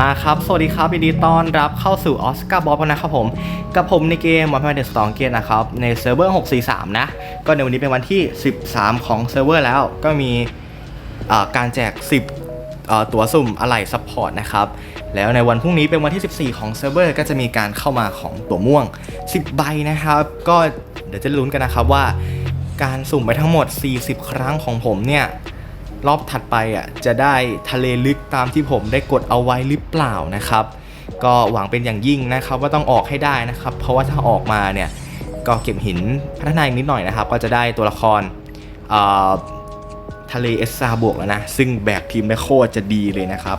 มาครับ สวัสดีครับยินดีต้อนรับเข้าสู่ออสการ์บอสนะครับผม กับผมในเกมมอ r เดสตองเกตนะครับ ในเซิร์ฟเวอร์ 643 นะ ก็ในวันนี้เป็นวันที่ 13 ของเซิร์ฟเวอร์แล้ว ก็มีการแจก 10 ตั๋วสุ่มอะไหล่ซัพพอร์ตนะครับ แล้วในวันพรุ่งนี้เป็นวันที่ 14 ของเซิร์ฟเวอร์ก็จะมีการเข้ามาของตั๋วม่วง 10 ใบนะครับ ก็เดี๋ยวจะลุ้นกันนะครับว่า การสุ่มไปทั้งหมด 40 ครั้งของผมเนี่ย รอบถัดไปอะจะได้ทะเลลึกตามที่ผมได้กดเอาไว้หรือเปล่านะครับ ก็หวังเป็นอย่างยิ่งนะครับว่าต้องออกให้ได้นะครับ เพราะว่าถ้าออกมาเนี่ยก็เก็บหินพัฒนาอีกนิดหน่อยนะครับ ก็จะได้ตัวละครทะเลเอสซาบวกแล้วนะ ซึ่งแบกทีมได้โคตรจะดีเลยนะครับ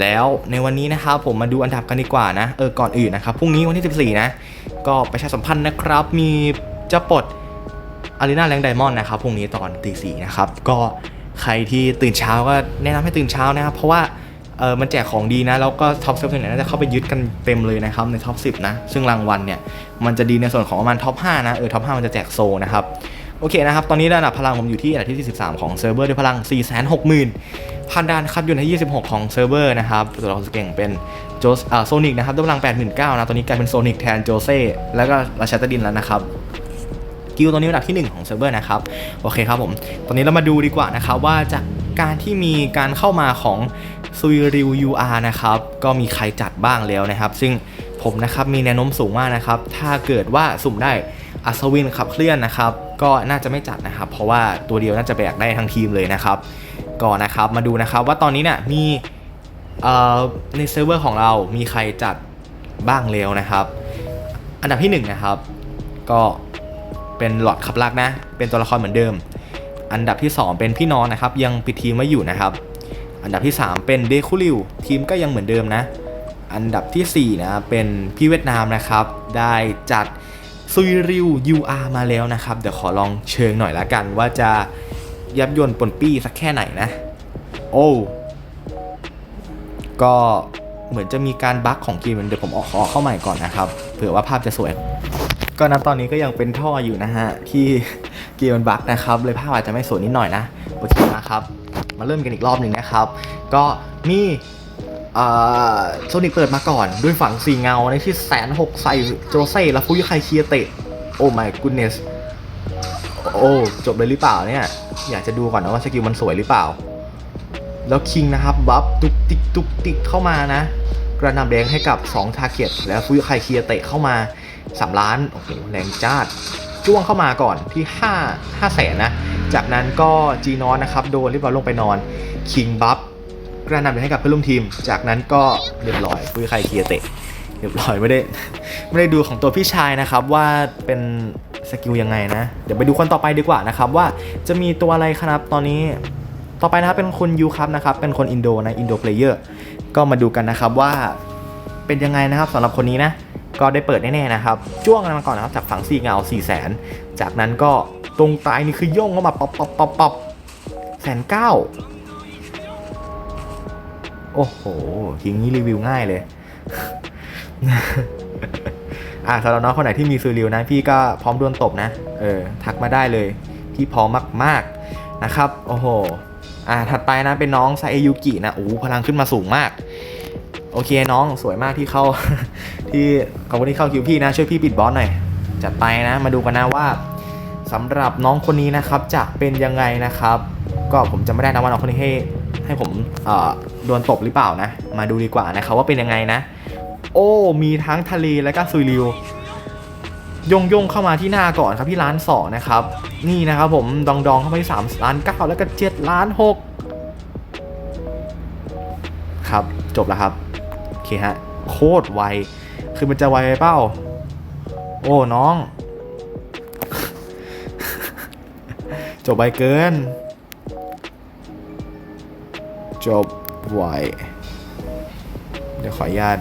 แล้วในวันนี้นะครับผมมาดูอันดับกันดีกว่านะ เออ ก่อนอื่นนะครับ พรุ่งนี้วันที่ 14 นะ ก็ประชาสัมพันธ์นะครับ มีจะปลดอารีนาแรงไดมอนด์นะครับ พรุ่งนี้ตอนตีสี่นะครับ ก็ ใครที่ตื่นเช้าก็แนะนำให้ตื่นเช้านะครับ เพราะว่าเออมันแจกของดีนะ แล้วก็ท็อปเซฟเนี่ยน่าจะเข้าไปยึดกันเต็มเลยนะครับในท็อป10 นะ ซึ่งรางวัลเนี่ย มันจะดีในส่วนของประมาณท็อป5นะ เออท็อป5มันจะแจกโซนะครับ โอเคนะครับ ตอนนี้ระดับพลังผมอยู่ที่อันดับที่43ของเซิร์ฟเวอร์ด้วยพลัง 460,000พันดานครับอยู่ในที่26 ของเซิร์ฟเวอร์นะครับตัวละครสุดเก่งเป็นโจสอ่าโซนิกนะครับด้วยพลัง 89,000นะตอนนี้กลายเป็นโซนิกแทนโจเซ่แล้วก็ราชาตดินแล้วนะครับ กิลตัวนี้อันดับที่ 1 ของเซิร์ฟเวอร์นะครับ โอเคครับผม ตอนนี้เรามาดูดีกว่านะครับว่าจากการที่มีการเข้ามาของซุยริว UR นะครับ ก็มีใครจัดบ้างแล้วนะครับ ซึ่งผมนะครับมีแนวโน้มสูงมากนะครับ ถ้าเกิดว่าสุ่มได้อัศวินขับเคลื่อนนะครับ ก็น่าจะไม่จัดนะครับ เพราะว่าตัวเดียวน่าจะแบกได้ทั้งทีมเลยนะครับก็นนะครับมาดูนะครับว่าตอนนี้เนี่ยมีในเซิร์ฟเวอร์ของเรามีใครจัดบ้างแล้วนะครับ อันดับที่หนึ่งนะครับ ก็ เป็นหลอดขับลักนะ เป็นตัวละครเหมือนเดิม อันดับที่ 2 เป็นพี่นอนนะครับ ยังปิดทีมไว้อยู่นะครับ อันดับที่ 3 เป็นเดคูริวทีมก็ยังเหมือนเดิมนะ อันดับทีสี่4นะเป็นพี่เวียดนามนะครับ ได้จัดซุยริว UR มาแล้วนะครับ เดี๋ยวขอลองเชิงหน่อยละกัน ว่าจะยับยนต์ปนปี้สักแค่ไหนนะ โอ้ก็เหมือนจะมีการบั๊กของเกมเดี๋ยวผมออกขอเข้าใหม่ก่อนนะครับ เผื่อว่าภาพจะสวย ก็นับตอนนี้ก็ยังเป็นท่ออยู่นะฮะ ที่เกมมันบั๊กนะครับ เลยภาพอาจจะไม่สวยนิดหน่อยนะโอเคนะครับ มาเริ่มกันอีกรอบหนึ่งนะครับ ก็มีโซนิกเปิดมาก่อน ด้วยฝั่งสีเงาในที่แสนหกใส่โจเซ่และฟุยุไคเคียเตะโอ้ my goodness โอ้จบเลยหรือเปล่าเนี่ย อยากจะดูก่อนนะว่าสกิลมันสวยหรือเปล่า แล้วคิงนะครับบัฟตุกติกตุกติกเข้ามานะ กระนำแดงให้กับ2 t a r g e t แล้วฟุยุไคเคียเตะเข้ามา 3 ล้าน โอ้โหแรงจ้าดจ้วงเข้ามาก่อนที่ 5 5แสนนะ จากนั้นก็จีนอนนะครับ โดนรีบร้อยลงไปนอน คิงบัฟกระนำแดงให้กับเพื่อนร่วมทีม จากนั้นก็เรียบร้อยฟุยุไคเคียเตะ เรียบร้อยไม่ได้ไม่ได้ดูของตัวพี่ชายนะครับว่าเป็นสกิลยังไงนะ เดี๋ยวไปดูคนต่อไปดีกว่านะครับว่าจะมีตัวอะไรครับตอนนี้ต่อไปนะครับเป็นคุณยูครับนะครับเป็นคนอินโดนะอินโดเพลเยอร์ก็มาดูกันนะครับว่าเป็นยังไงนะครับสำหรับคนนี้นะ ก็ได้เปิดแน่ๆนะครับจ้วงกันมาก่อนนะครับจากฝั่งซีเงา4 0 0แสนจากนั้นก็ตรงตายนี่คือย่งเข้ามาป๊อปป๊อปป๊อปป๊อปแสนเก้าโอ้โหทีนี้รีวิวง่ายเลยอ่าสำหรับน้องคนไหนที่มีซื้อริวนะพี่ก็พร้อมดวลตบนะ เออ ทักมาได้เลย พี่พร้อมมากๆนะครับ โอ้โห อ่าถัดไปนะเป็นน้องไซเอยุกินะโอ้พลังขึ้นมาสูงมาก โอเคน้องสวยมากที่เข้า ที่ขอบคุณที่เข้าคิวพี่นะ ช่วยพี่ปิดบอสหน่อย จัดไปนะ มาดูกันนะว่าสำหรับน้องคนนี้นะครับจะเป็นยังไงนะครับ ก็ผมจะไม่ได้นะว่าน้องคนนี้ให้ให้ผมโดนตบหรือเปล่านะ มาดูดีกว่านะครับว่าเป็นยังไงนะ โอ้มีทั้งทะเลและก็ซุยริวยงยงเข้ามาที่หน้าก่อนครับที่ร้านสองนะครับ นี่นะครับผมดองดองเข้ามาที่3ล้าน9แล้วก็7ล้าน6ครับจบแล้วครับโอเคฮะโคตรไว คือมันจะไวไปเปล่าโอ้น้อง จบไวเกิน จบไวเดี๋ยวขออนุญาต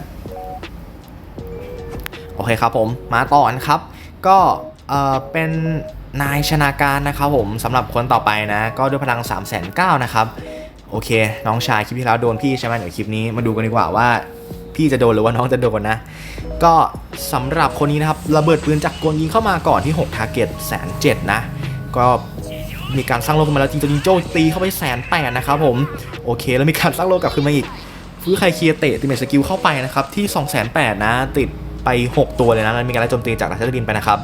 โอเคครับผม มาต่อกันครับ ก็เอ่อเป็นนายชนาการนะครับผมสำหรับคนต่อไปนะ ก็ด้วยพลัง 3 9 0 0 0นะครับ โอเค น้องชายคลิปที่แล้วโดนพี่ใช่ไหมเดี๋ยวคลิปนี้มาดูกันดีกว่าว่า พี่จะโดนหรือว่าน้องจะโดนนะ ก็สำหรับคนนี้นะครับระเบิดปืนจากกลยิงเข้ามาก่อนที่6 t a r g e t แสนเจ็ดนะ ก็มีการสร้างโลกขึ้นมาแล้วจริงๆโจตีเข้าไปแสนแปดนะครับผมโอเค แล้วมีการสร้างโลกกลับขึ้นมาอีกฟื้นใครเคลียร์เตะติเมสกิลเข้าไปนะครับที่2 8 0 0 0นแนะติดไป 6 ตัวเลยนะแล้วมีการไล่โจมตีจากราชดินไปนะครับ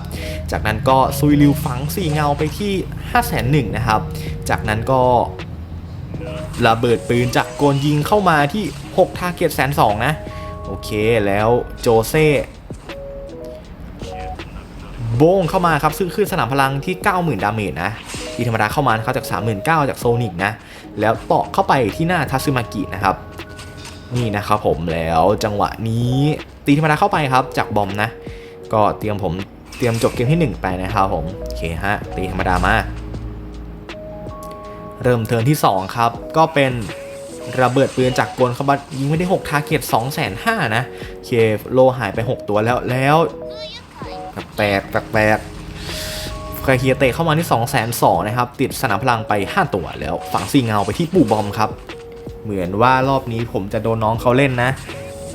จากนั้นก็ซุยริวฝังสีเงาไปที่ 5 0 0 0 0นะครับ จากนั้นก็ระเบิดปืนจากโกนยิงเข้ามาที่ 6 ทาร์เก็ตแสนสองนะ โอเคแล้วโจเซ่โบงเข้ามาครับซึ่งขึ้นสนามพลังที่ 90,000 ดาเมจนะอีธรรมดาเข้ามานะครับจาก 39,000 จากโซนิกนะ แล้วต่อเข้าไปที่หน้าทัซึมากินะครับ นี่นะครับผมแล้วจังหวะนี้ตีธรรมดาเข้าไปครับจากบอมนะ ก็เตรียมผมเตรียมจบเกมที่ 1 ไปนะครับผมโอเคฮะตีธรรมดามา เริ่มเทิร์นที่ 2 ครับ ก็เป็น ระเบิดปืนจากกลเข้ามายิงไม่ได้6ทาร์เก็ต2 5 0 0 0นะเคโลหายไป 6 ตัวแล้วแล้วแปลกแปลกครเฮียเตะเข้ามาที่2 2 0 0 0นะครับ ติดสนามพลังไป 5 ตัวแล้ว ฝังซีเงาไปที่ปู่บอมครับ เหมือนว่ารอบนี้ผมจะโดนน้องเขาเล่นนะ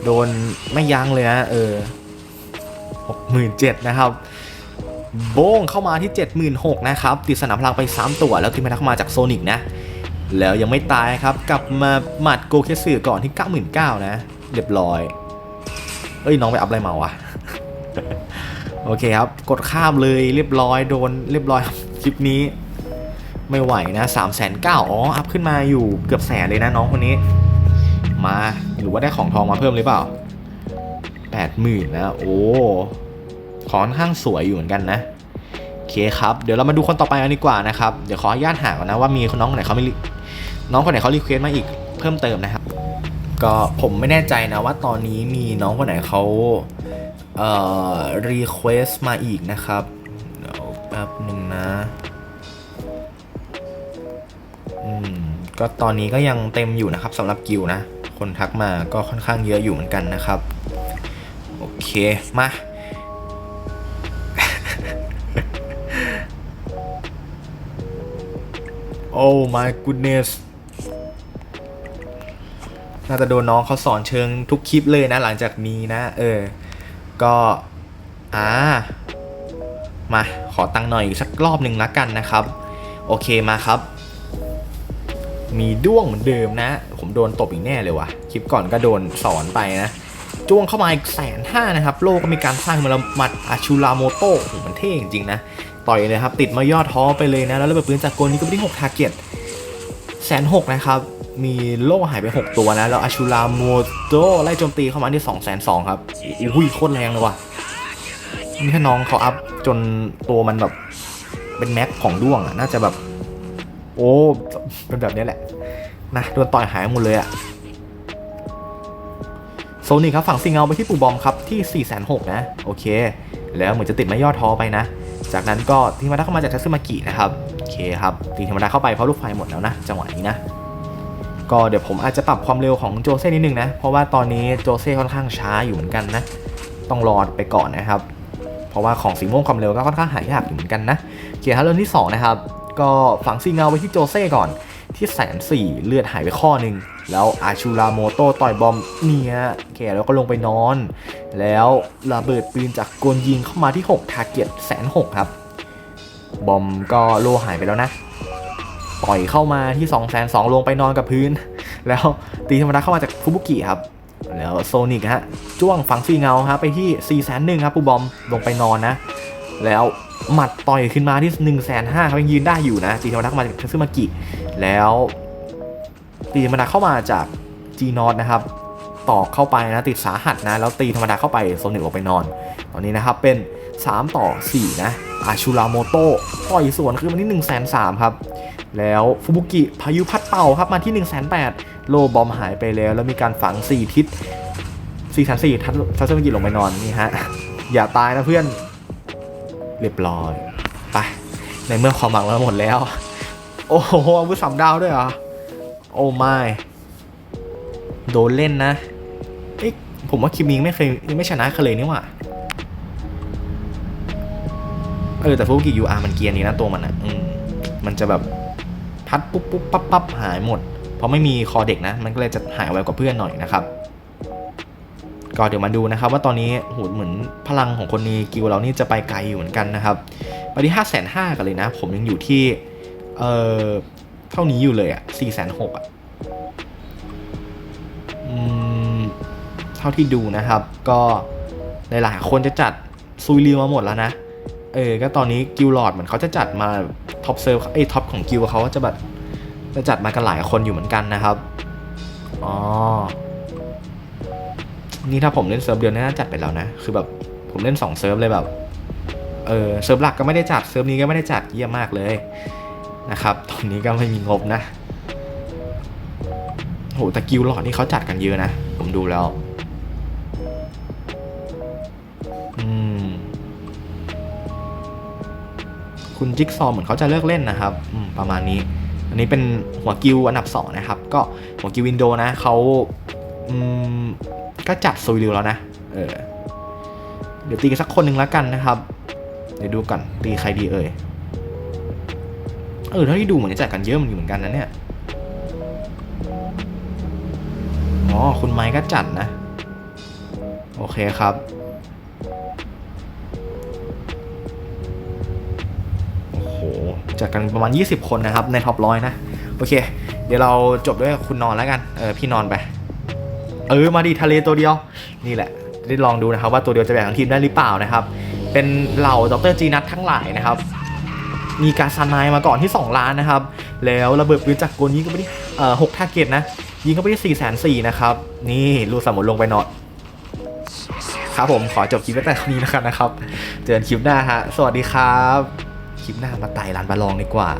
โดนไม่ยั้งเลยนะ เออหกหมื่นเจ็ดนะครับ โบ้งเข้ามาที่ 76,000นะครับ ติดสนามพลังไป 3 ตัว แล้วทีมพันธเข้ามาจากโซนิกนะ แล้วยังไม่ตายครับ กลับมาหมัดโกเคสึก่อนที่ 99,000นะ เรียบร้อย เอ้ยน้องไปอัพอะไรมาวะ โอเคครับ กดข้ามเลยเรียบร้อยโดนเรียบร้อยคลิปนี้ ไม่ไหวนะ3 9 0 0 0อ๋อ อัพขึ้นมาอยู่เกือบแสนเลยนะน้องคนนี้ มาหรือว่าได้ของทองมาเพิ่มหรือเปล่า 80,000นะโอ้ขอค่อนข้างสวยอยู่เหมือนกันนะโอเคครับ เดี๋ยวเรามาดูคนต่อไปกันดีกว่านะครับ เดี๋ยวขออนุญาตหาก่อนนะว่ามีน้องคนไหนเขาไม่ น้องคนไหนเขารีเควสมาอีกเพิ่มเติมนะครับ ก็ผมไม่แน่ใจนะว่าตอนนี้มีน้องคนไหนเขาเอ่อรีเควสมาอีกนะครับเดี๋ยวแป๊บหนึ่งนะอืมก็ตอนนี้ก็ยังเต็มอยู่นะครับสำหรับกิวนะ คนทักมาก็ค่อนข้างเยอะอยู่เหมือนกันนะครับ โอเค มาโอ้ my goodness น่าจะโดนน้องเขาสอนเชิงทุกคลิปเลยนะ หลังจากนี้นะ เออ ก็อ่ามาขอตังค์หน่อยอีกสักรอบหนึ่งละกันนะครับ โอเคมาครับ มีด้วงเหมือนเดิมนะ ผมโดนตบอีกแน่เลยว่ะ คลิปก่อนก็โดนสอนไปนะจ้วงเข้ามาอีกแสนห้านะครับ โลกก็มีการสร้างมาละมัดอาชูราโมโตะโหมันเท่จริงๆนะ ต่อยเลยครับ ติดมายอดท้อไปเลยนะ แล้วระเบิดปืนจากกลนี้ก็ไปที่6ทาร์เก็ตแสนหกนะครับ มีโล่หายไป 6 ตัวนะ แล้วอาชูราโมโตไล่โจมตีเข้ามาที่2 2 0 0 0ครับอุ้ยโคตรแรงเลยว่ะนี่ถ้าน้องเขาอัพจนตัวมันแบบเป็นแม็กของด้วงอะน่าจะแบบ โอ้ เป็นแบบนี้แหละ นะโดนต่อยหายหมดเลยอะโซนิกครับฝั่งซิงเงาไปที่ปูบอมครับที่4 6 0 0 0นะ โอเค แล้วเหมือนจะติดไม้ย่อท้อไปนะ จากนั้นก็ทีมธรรมดาเข้ามาจากทัซึมากินะครับ โอเคครับ ตีธรรมดาเข้าไปเพราะลูกไฟหมดแล้วนะ จังหวะนี้นะ ก็เดี๋ยวผมอาจจะปรับความเร็วของโจเซ่นิดนึงนะ เพราะว่าตอนนี้โจเซ่ค่อนข้างช้าอยู่เหมือนกันนะ ต้องรอไปก่อนนะครับ เพราะว่าของสีม่วงความเร็วก็ค่อนข้างหายากอยู่เหมือนกันนะ เกียร์ฮัลโลนที่2นะครับ ก็ฝังซีเงาไว้ที่โจเซ่ก่อนที่แสนสี่เลือดหายไปข้อหนึ่งแล้วอาชูราโมโตต่อยบอมเนี่ยโอเคแล้วก็ลงไปนอน แล้วระเบิดปืนจากกลยิงเข้ามาที่ 6 ทาร์เก็ตแสนหกครับ บอมก็โลหายไปแล้วนะ ปล่อยเข้ามาที่2 2 0 0 0ลงไปนอนกับพื้น แล้วตีธรรมดาเข้ามาจากฟุบุกิครับ แล้วโซนิกฮะจ้วงฝังซีเงาครับไปที่4ี่แสนหนึ่งครับปูบอมลงไปนอนนะ แล้วหมัดต่อยขึ้นมาที่1นึ่งแสนห้าเขายังยืนได้อยู่นะตีธรรมดาเข้ามาจากทัซึมากิแล้วตีธรรมดาเข้ามาจากจีนอตนะครับต่อเข้าไปนะติดสาหัสนะ แล้วตีธรรมดาเข้าไปโซนิกลงไปนอน ตอนนี้นะครับเป็น 3 ต่อ 4 นะอาชูราโมโตะต่อยสวนคือมันที่1นึ่งแสนสามครับ แล้วฟูบุกิพายุพัดเป่าครับมาที่1นึ่งแสนแปดโลบอมหายไปแล้ว แล้วมีการฝัง 4 ทิศ4แสนสี่ทัดทัศนกิจลงไปนอนนี่ฮะ อย่าตายนะเพื่อน เรียบร้อย ไป ในเมื่อความหวังเราหมดแล้ว โอ้โหอาวุธสามดาวด้วยเหรอ โอ้ไม่โดนเล่นนะเอ๊ะผมว่าคิมมิงไม่เคยไม่ชนะเคยเลยนี่หว่าเออแต่ฟูกิยูอาร์มันเกียร์นี้นะตัวมันอะ อืม มันจะแบบ พัดปุ๊บปุ๊บปั๊บปั๊บหายหมด เพราะไม่มีคอเด็กนะ มันก็เลยจะหายไวกว่าเพื่อนหน่อยนะครับ ก็เดี๋ยวมาดูนะครับ ว่าตอนนี้โหเหมือนพลังของคนในกิวเรานี่จะไปไกลอยู่เหมือนกันนะครับไปที่ห้าแสนห้ากันเลยนะ ผมยังอยู่ที่เอ่อเท่านี้อยู่เลยอะสี่แสนหกอะอืมเท่าที่ดูนะครับ ก็หลายๆคนจะจัดซุยริวมาหมดแล้วนะ เออ ก็ตอนนี้กิลลอร์ดเหมือนเขาจะจัดมา ท็อปเซิร์ฟไอ้ท็อปของกิลเขาจะแบบจะจัดมากันหลายคนอยู่เหมือนกันนะครับ อ๋อ นี่ถ้าผมเล่นเซิร์ฟเดียวน่าจัดไปแล้วนะ คือแบบผมเล่นสองเซิร์ฟเลยแบบ เออเซิร์ฟหลักก็ไม่ได้จัดเซิร์ฟนี้ก็ไม่ได้จัดเยี่ยมมากเลยนะครับ ตอนนี้ก็ไม่มีงบนะโหแต่กิลหลอดนี่เขาจัดกันเยอะนะ ผมดูแล้ว คุณจิ๊กซอว์เหมือนเขาจะเลิกเล่นนะครับประมาณนี้ อันนี้เป็นหัวกิลอันดับสองนะครับ ก็หัวกิลวินโดนะเขาก็จัดซุยริวแล้วนะเออเดี๋ยวตีกันสักคนหนึ่งแล้วกันนะครับ เดี๋ยวดูก่อนตีใครดีเอ่ยเออเท่าที่ดูเหมือนจะจัดกันเยอะมันอยู่เหมือนกันนะเนี่ยอ๋อคุณไม้ก็จัดนะ โอเคครับ จัดกันประมาณ 20 คนนะครับ ในท็อปร้อยนะ โอเค เดี๋ยวเราจบด้วยคุณนอนแล้วกัน เออ พี่นอนไป เออ มาดีทะเลตัวเดียว นี่แหละ ได้ลองดูนะครับว่าตัวเดียวจะแบ่งทั้งทีมได้หรือเปล่านะครับ เป็นเหล่าดรจีนัททั้งหลายนะครับ มีการซานายมาก่อนที่ 2 ล้านนะครับ แล้วระเบิดปืนจากกลยิงก็ไปที่เอ่อหกทาร์เก็ตนะ ยิงเข้าไปที่4 4 0 0 0นะครับ นี่ลูกสมุนลงไปหนอดครับผมขอจบคลิปไว้แต่นี้แล้วกันนะครับ เจอกันคลิปหน้าฮะ สวัสดีครับ คลิปหน้ามาไต่ลานบาลองดีกว่า